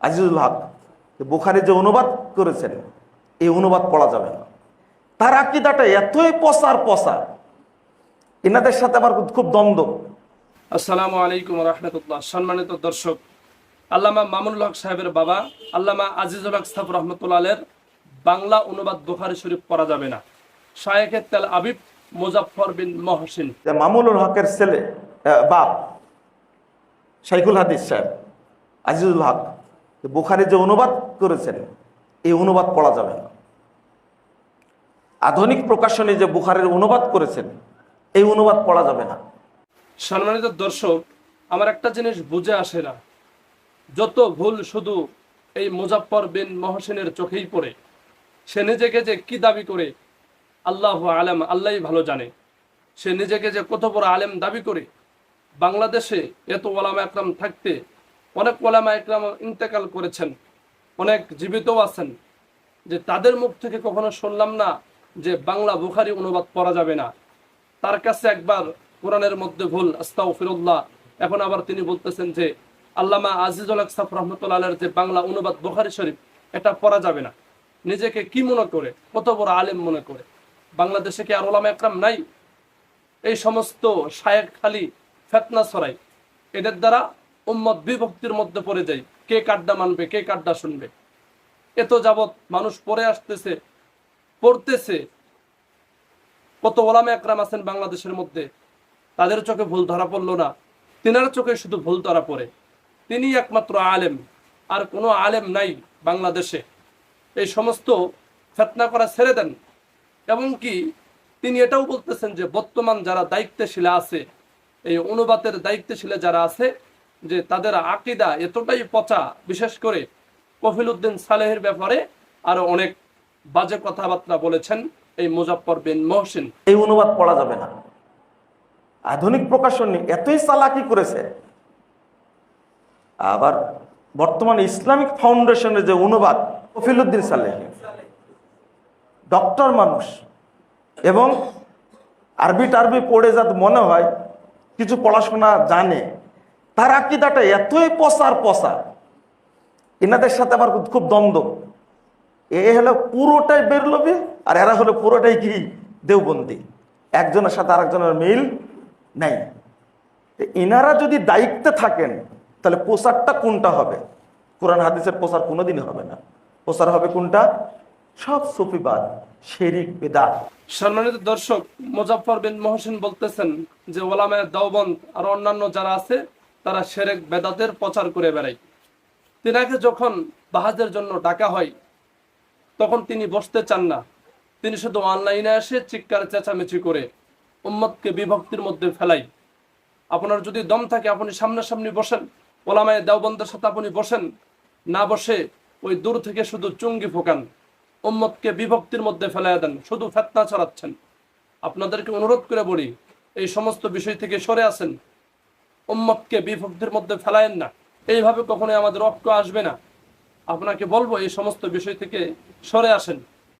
আজিজুল হক বুখারি যে অনুবাদ করেছেন এই অনুবাদ পড়া যাবে না। তার আকিদাটা এতই পসার পসা এনাদের সাথে আমার খুব দ্বন্দ্ব। আসসালামু আলাইকুম রহমতুল্লাহ। সম্মানিত দর্শক আল্লামা মামুনুল হক সাহেবের বাবা আল্লামা আজিজুল হক সাহেব রহমতুল্লাহের বাংলা অনুবাদ বুখারি শরীফ পড়া যাবে না। শায়েখে তেল আবিব মুজাফর বিন মহসিন। মামুনুল হকের ছেলে বাপ শাইখুল হাদিস সাহেব আজিজুল হক। বুখারি যে অনুবাদ করেছেন, এই অনুবাদ পড়া যাবে না। আধুনিক প্রকাশনে যে বুখারের অনুবাদ করেছেন, এই অনুবাদ পড়া যাবে না। সম্মানিত দর্শক, আমার একটা জিনিস বুঝে আসে না। যত ভুল শুধু এই মুজাফর বিন মহসিনের চোখেই পড়ে, সে নিজেকে যে কি দাবি করে, আল্লাহ আলেম, আল্লাহই ভালো জানে। সে নিজেকে যে কত বড় আলেম দাবি করে, বাংলাদেশে এত ওলামা একরাম থাকতে অনেক ওলামা একরাম ইন্তেকাল করেছেন, অনেক জীবিতও আছেন, যে তাদের মুখ থেকে কখনো শুনলাম না যে বাংলা বুখারি অনুবাদ পড়া যাবে না। তার কাছে একবার কোরআনের মধ্যে ভুল আস্তাও ফিরুল্লাহ এখন আবার তিনি বলতেছেন যে, আল্লামা আজিজ আজিজুল আকসাফ রহমতুল্লাহ যে বাংলা অনুবাদ বুখারি শরীফ, এটা পড়া যাবে না। নিজেকে কি মনে করে? কত বড় আলেম মনে করে? বাংলাদেশে কি আর ওলামা একরাম নাই? এই সমস্ত শায়েক খালি ফেতনা ছড়াই এদের দ্বারা উম্মত বিভক্তির মধ্যে পড়ে যায়। কে কাড্ডা মানবে, কে কাড্ডা শুনবে? এত যাবৎ মানুষ পড়ে আসতেছে, পড়তেছে। কত ওলামা একরাম আছেন বাংলাদেশের মধ্যে, তাদের চোখে ভুল ধরা পড়ল না। তিনার চোখে শুধু ভুল ধরা পড়ে। তিনি একমাত্র আলেম, আর কোনো আলেম নাই বাংলাদেশে। এই সমস্ত ফেতনা করা ছেড়ে দেন। এবং কি, তিনি এটাও বলতেছেন যে, বর্তমান যারা দায়িত্বশীলা আছে, এই অনুবাদের দায়িত্বশীলা যারা আছে যে তাদের আকিদা এতটাই পচা, বিশেষ করে কফিল উদ্দিন সালেহের ব্যাপারে আরও অনেক বাজে কথাবার্তা বলেছেন এই মুজাফর বিন মহসিন। এই অনুবাদ পড়া যাবে না। আধুনিক প্রকাশনী এতই চালাকি করেছে। আবার বর্তমান ইসলামিক ফাউন্ডেশনের যে অনুবাদ কফিলুদ্দিন সালেহ, ডক্টর মানুষ, এবং আরবি টারবি পড়ে যাতে মনে হয়, কিছু পড়াশোনা জানে। তার আকিদাটা এতই পসার পসা এনাদের সাথে আমার খুব দ্বন্দ্ব। এ হলো পুরোটাই বেরলবি আর এরা হলো পুরোটাই কি? দেওবন্দি। একজনের সাথে আরেকজনের মিল নেই। এনারা যদি দায়িত্বে থাকেন, তাহলে পোশাকটা কোনটা হবে? কোরআন হাদিসের পোশাক কোনোদিনই হবে না। পোশাক হবে কোনটা? সব সুফিবাদ, শেরিক, বেদাত। সম্মানিত দর্শক মুজাফর বিন মহসিন বলতেছেন যে ওলামায় দাওবন্দ আর অন্যান্য যারা আছে তারা সেরেক বেদাতের প্রচার করে বেড়ায়। তিনাকে যখন বাহাজের জন্য ডাকা হয়, তখন তিনি বসতে চান না। তিনি শুধু অনলাইনে এসে চিৎকার, চেঁচামেচি করে উম্মতকে বিভক্তির মধ্যে ফেলাই আপনার যদি দম থাকে, আপনি সামনাসামনি বসেন। ওলামায় দেওবন্দের সাথে আপনি বসেন। না বসে ওই দূর থেকে শুধু চুঙ্গি ফোকান। উম্মতকে বিভক্তির মধ্যে ফেলাইয়া দেন, শুধু ফেতনা ছড়াচ্ছেন। আপনাদেরকে অনুরোধ করে বলি, এই সমস্ত বিষয় থেকে সরে আসেন। উম্মতকে বিভক্তির মধ্যে ফেলায়েন না। এইভাবে কখনোই আমাদের রক্ত আসবে না। আপনাকে বলব এই সমস্ত বিষয় থেকে সরে আসেন।